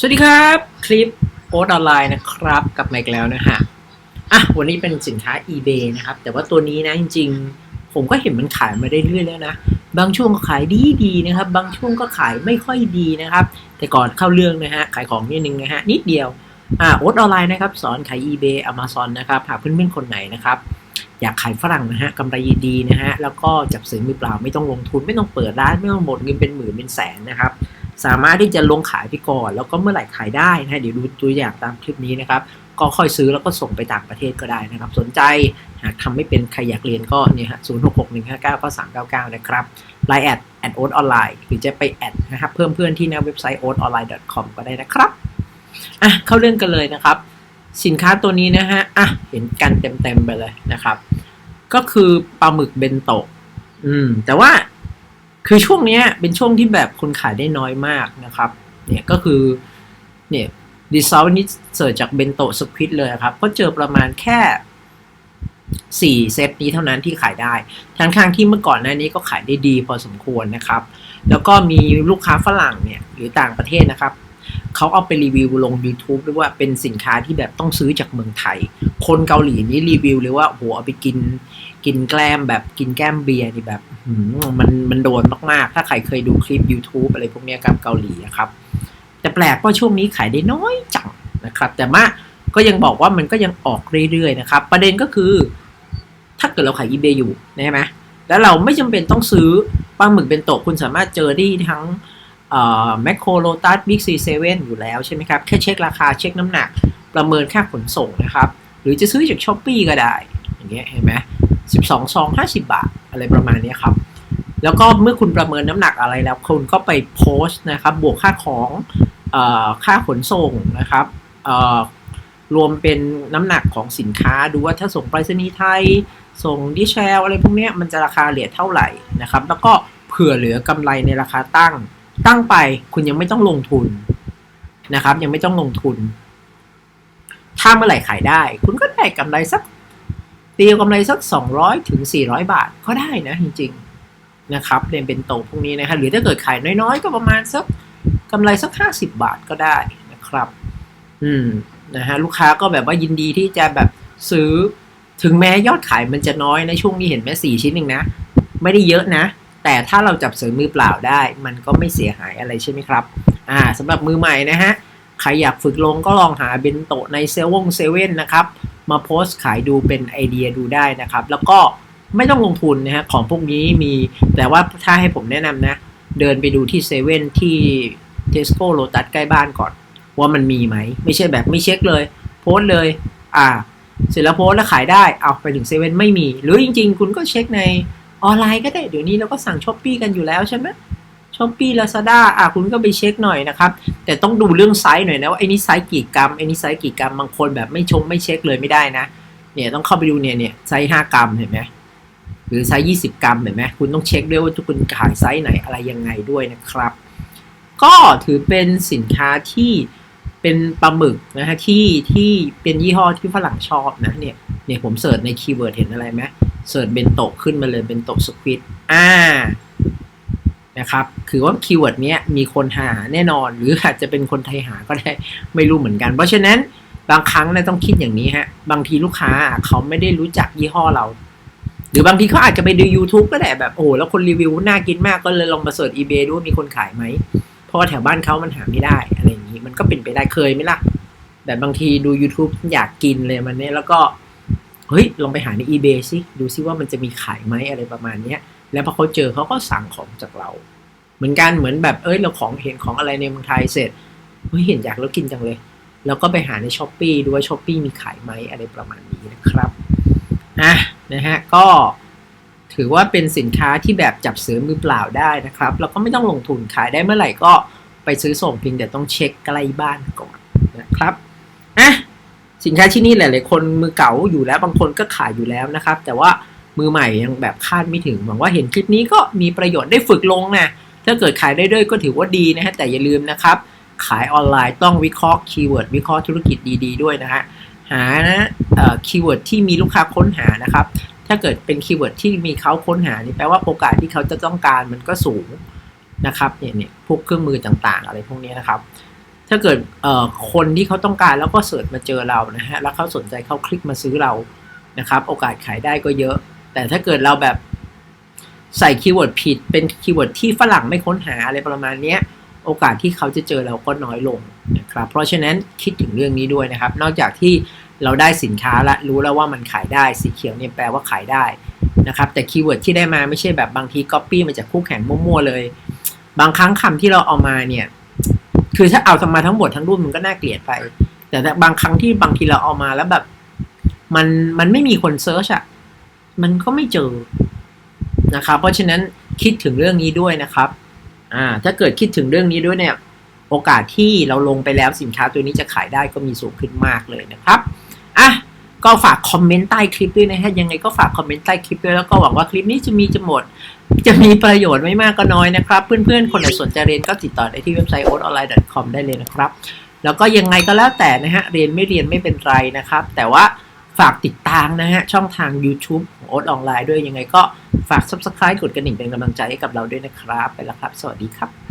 สวัสดีครับคลิปโอ๊ตออนไลน์นะครับกลับมาอีกแล้วนะฮะอะวันนี้เป็นสินค้า eBay นะครับ แต่ว่าตัวนี้นะจริงๆ ผมก็เห็นมันขายมาได้เรื่อยแล้วนะ บางช่วงก็ขายดีดีๆนะครับ บางช่วงก็ขายไม่ค่อยดีนะครับ แต่ก่อนเข้าเรื่องนะฮะขายของนิดนึงนะฮะนิดเดียวอ่าโอ๊ตออนไลน์นะครับสอนขาย eBay Amazon นะครับหากเพื่อนๆคนไหนนะครับอยากขายฝรั่งนะฮะกำไรดีนะฮะแล้วก็จับซื้อมือเปล่าไม่ต้องลงทุนไม่ต้องเปิดร้านไม่ต้องหมดเงินเป็นหมื่นเป็นแสนนะครับ สามารถที่จะลงขายไปก่อน แล้วก็เมื่อไหร่ขายได้นะเดี๋ยวดูตัวอย่างตามคลิปนี้นะครับ ก็ค่อยซื้อแล้วก็ส่งไปต่างประเทศก็ได้นะครับ สนใจหากทำไม่เป็นใครอยากเรียนก็เนี่ยฮะศูนย์หกหกหนึ่งห้าเก้าก็สามเก้าเก้านะครับไลน์แอดแอดโอ๊ตออนไลน์หรือจะไปแอดนะครับเพิ่มเพื่อนที่หน้าเว็บไซต์ o a t o n l i n e c o m ก็ได้นะครับอะเข้าเรื่องกันเลยนะครับ สินค้าตัวนี้นะฮะอะเห็นกันเต็มๆไปเลยนะครับ ก็คือปลาหมึกเบนโตะอืมแต่ว่า คือช่วงนี้เป็นช่วงที่แบบคนขายได้น้อยมากนะครับ เนี่ยก็คือ เนี่ยดีซาวนี่เสิร์ชจากเบนโตสควิตเลยครับ ก็เจอประมาณแค่สี่เซตนี้เท่านั้นที่ขายได้ ทั้งข้างที่เมื่อก่อนหน้านี้ก็ขายได้ดีพอสมควรนะครับ แล้วก็มีลูกค้าฝรั่งเนี่ยหรือต่างประเทศนะครับ เขาเอาไปรีวิวลง YouTube ด้วยว่าเป็นสินค้าที่แบบต้องซื้อจากเมืองไทย คนเกาหลีนี่รีวิวเลยว่าโหเอาไปกินกินแกล้มแบบกินแก้มเบียร์นี่แบบมันมันโดนมากๆ ถ้าใครเคยดูคลิป YouTube อะไรพวกนี้ยครับเกาหลีนะครับ แต่แปลกว่าช่วงนี้ขายได้น้อยจังนะครับ แต่มาก็ยังบอกว่ามันก็ยังออกเรื่อยๆนะครับ ประเด็นก็คือ ถ้าเกิดเราขาย eBay อยู่ใช่ไหมแล้วเราไม่จำเป็นต้องซื้อปลาหมึกเป็นโตะคุณสามารถเจอได้ทั้ง แมคโครโลตัสบิ๊กซีเซเว่นอยู่แล้วใช่ไหมครับ แค่เช็คราคาเช็คน้ำหนัก ประเมินค่าขนส่งนะครับ หรือจะซื้อจากช้อปปีก็ได้ อย่างเงี้ยเห็นไหมสิบสองซองห้าสิบาท อะไรประมาณนี้ครับ แล้วก็เมื่อคุณประเมินน้ำหนักอะไรแล้ว คุณก็ไปโพสต์นะครับ บวกค่าของอค่าขนส่งนะครับรวมเป็นน้ำหนักของสินค้าดูว่าถ้าส่งไปรษณีย์ไทย ส่งดิแชลอะไรพวกนี้มันจะราคาเหรียญเท่าไหร่นะครับ แล้วก็เผื่อเหลือกำไรในราคาตั้ง ตั้งไปคุณยังไม่ต้องลงทุนนะครับ ยังไม่ต้องลงทุน ถ้าเมื่อไหร่ขายได้ คุณก็ได้กำไรสักตีกำไรสัก 200 ถึง 400 บาทก็ได้นะจริงๆนะครับเรียนเป็นโตพวกนี้นะครับหรือถ้าเกิดขายน้อยๆ ก็ประมาณสักกำไรสัก 50 บาทก็ได้นะครับ อืมนะฮะลูกค้าก็แบบว่ายินดีที่จะแบบซื้อถึงแม้ยอดขายมันจะน้อยนะช่วงนี้เห็นแม่สี่ชิ้นเองนะ ไม่ได้เยอะนะ แต่ถ้าเราจับเสริมมือเปล่าได้ มันก็ไม่เสียหายอะไรใช่ไหมครับอ่าสำหรับมือใหม่นะฮะใครอยากฝึกลงก็ลองหาเบนโตะในเซเว่นเซเว่นนะครับมาโพสต์ขายดูเป็นไอเดียดูได้นะครับ แล้วก็ไม่ต้องลงทุนนะฮะของพวกนี้มีแต่ว่าถ้าให้ผมแนะนำนะ เดินไปดูที่เซเว่นที่เทสโก้โลตัสใกล้บ้านก่อน ว่ามันมีไหม ไม่ใช่แบบไม่เช็คเลย โพสเลย อ่า เสร็จแล้วโพสแล้วขายได้ เอาไปถึงเซเว่นไม่มี หรือจริง ๆ คุณก็เช็คใน ออนไลน์ก็ได้ เดี๋ยวนี้เราก็สั่งช้อปปีกันอยู่แล้วใช่ไหมช้อปปี้ลาซาด้าอะคุณก็ไปเช็คหน่อยนะครับ แต่ต้องดูเรื่องไซส์หน่อยนะว่าไอ้นี่ไซส์กี่กรัมไอ้นี่ไซส์กี่กรัมบางคนแบบไม่ชงไม่เช็คเลยไม่ได้นะ เนี่ยต้องเข้าไปดูเนี่ยเนี่ยไซส์ห้ากรัมเห็นไหมหรือไซส์ยี่สิบกรัมเห็นไหมคุณต้องเช็คด้วยว่าทุกคนขายไซส์ไหนอะไรยังไงด้วยนะครับ ก็ถือเป็นสินค้าที่ เป็นปลาหมึกนะฮะที่ที่เป็นยี่ห้อที่ฝรั่งชอบนะเนี่ยเนี่ยผมเสิร์ชในคีย์เวิร์ดเห็นอะไรไหมเสิร์ชเบนโตขึ้นมาเลยเบนโตสควิดอ่านะครับคือว่าคีย์เวิร์ดเนี้ยมีคนหาแน่นอน หรืออาจจะเป็นคนไทยหาก็ได้ไม่รู้เหมือนกัน เพราะฉะนั้นบางครั้งนะต้องคิดอย่างนี้ฮะบางทีลูกค้าเขาไม่ได้รู้จักยี่ห้อเรา หรือบางทีเขาอาจจะไปดู YouTube ก็ได้แบบโอ้แล้วคนรีวิวน่ากินมากก็เลยลองมาเสิร์ช eBay ดูว่ามีคนขายไหม เพราะแถวบ้านเขามันหาไม่ได้อะไรอย่างนี้ มันก็เป็นไปได้เคยไหมล่ะ แบบบางทีดู YouTube อยากกินเลยมันเนี่ยแล้วก็ เฮ้ย ลองไปหาใน eBay สิดูซิว่ามันจะมีขายไหมอะไรประมาณเนี้ย แล้วพอเขาเจอเขาก็สั่งของจากเรา เหมือนกันเหมือนแบบเอ้ยเราของเห็นของอะไรในเมืองไทยเสร็จเฮ้ยเห็นอยากแล้วกินจังเลย แล้วก็ไปหาในช้อปปีดูว่าช้อปปีมีขายไหมอะไรประมาณนี้นะครับอะนะฮะก็ ถือว่าเป็นสินค้าที่แบบจับซื้อมือเปล่าได้นะครับ แล้วก็ไม่ต้องลงทุนขายได้เมื่อไหร่ก็ไปซื้อส่งเพียงแต่ต้องเช็คใกล้บ้านก่อนนะครับอะสินค้าที่นี่หลาย ๆ คนมือเก่าอยู่แล้วบางคนก็ขายอยู่แล้วนะครับ แต่ว่ามือใหม่ยังแบบคาดไม่ถึงหวังว่าเห็นคลิปนี้ก็มีประโยชน์ได้ฝึกลงนะถ้าเกิดขายได้ด้วยก็ถือว่าดีนะฮะแต่อย่าลืมนะครับ ขายออนไลน์ต้องวิเคราะห์คีย์เวิร์ดวิเคราะห์ธุรกิจดี ๆ ด้วยนะฮะหานะคีย์เวิร์ดที่มีลูกค้าค้นหานะครับ ถ้าเกิดเป็นคีย์เวิร์ดที่มีเขาค้นหานี่แปลว่าโอกาสที่เขาจะต้องการมันก็สูงนะครับเนี่ยเนี่ยพวกเครื่องมือต่างๆ อะไรพวกนี้นะครับ ถ้าเกิดเอ่อคนที่เขาต้องการแล้วก็เสิร์ชมาเจอเรานะฮะแล้วเขาสนใจเขาคลิกมาซื้อเรานะครับ โอกาสขายได้ก็เยอะ แต่ถ้าเกิดเราแบบใส่คีย์เวิร์ดผิดเป็นคีย์เวิร์ดที่ฝรั่งไม่ค้นหาอะไรประมาณนี้โอกาสที่เขาจะเจอเราก็น้อยลงนะครับ เพราะฉะนั้นคิดถึงเรื่องนี้ด้วยนะครับ นอกจากที่ เราได้สินค้าละรู้แล้วว่ามันขายได้สีเขียวเนี่ยแปลว่าขายได้นะครับแต่คีย์เวิร์ดที่ได้มาไม่ใช่แบบบางทีก๊อปปี้มาจากคู่แข่งมั่วๆเลย บางครั้งคำที่เราเอามาเนี่ยคือถ้าเอาทำมาทั้งหมดทั้งรุ่นมันก็น่าเกลียดไป แต่บางครั้งที่บางทีเราเอามาแล้วแบบมันมันไม่มีคนเซิร์ชอะมันก็ไม่เจอนะครับเพราะฉะนั้นคิดถึงเรื่องนี้ด้วยนะครับอ่าถ้าเกิดคิดถึงเรื่องนี้ด้วยเนี่ย โอกาสที่เราลงไปแล้วสินค้าตัวนี้จะขายได้ก็มีสูงขึ้นมากเลยนะครับ ก็ฝากคอมเมนต์ใต้คลิปด้วยนะฮะยังไงก็ฝากคอมเมนต์ใต้คลิปด้วยแล้วก็หวังว่าคลิปนี้จะมีจะหมด จะมีประโยชน์ไม่มากก็น้อยนะครับ เพื่อนๆ คนไหนสนใจเรียนก็ติดต่อได้ที่เว็บไซต์ o t o n l i n e c o m ได้เลยนะครับ แล้วก็ยังไงก็แล้วแต่นะฮะเรียนไม่เรียนไม่เป็นไรนะครับ แต่ว่าฝากติดตามนะฮะ ช่องทาง YouTube ของโอ๊ตออนไลน์ด้วยยังไงก็ฝาก Subscribe กดกระดิ่งเป็นกำลังใจให้กับเราด้วยนะครับ ไปแล้วครับ สวัสดีครับ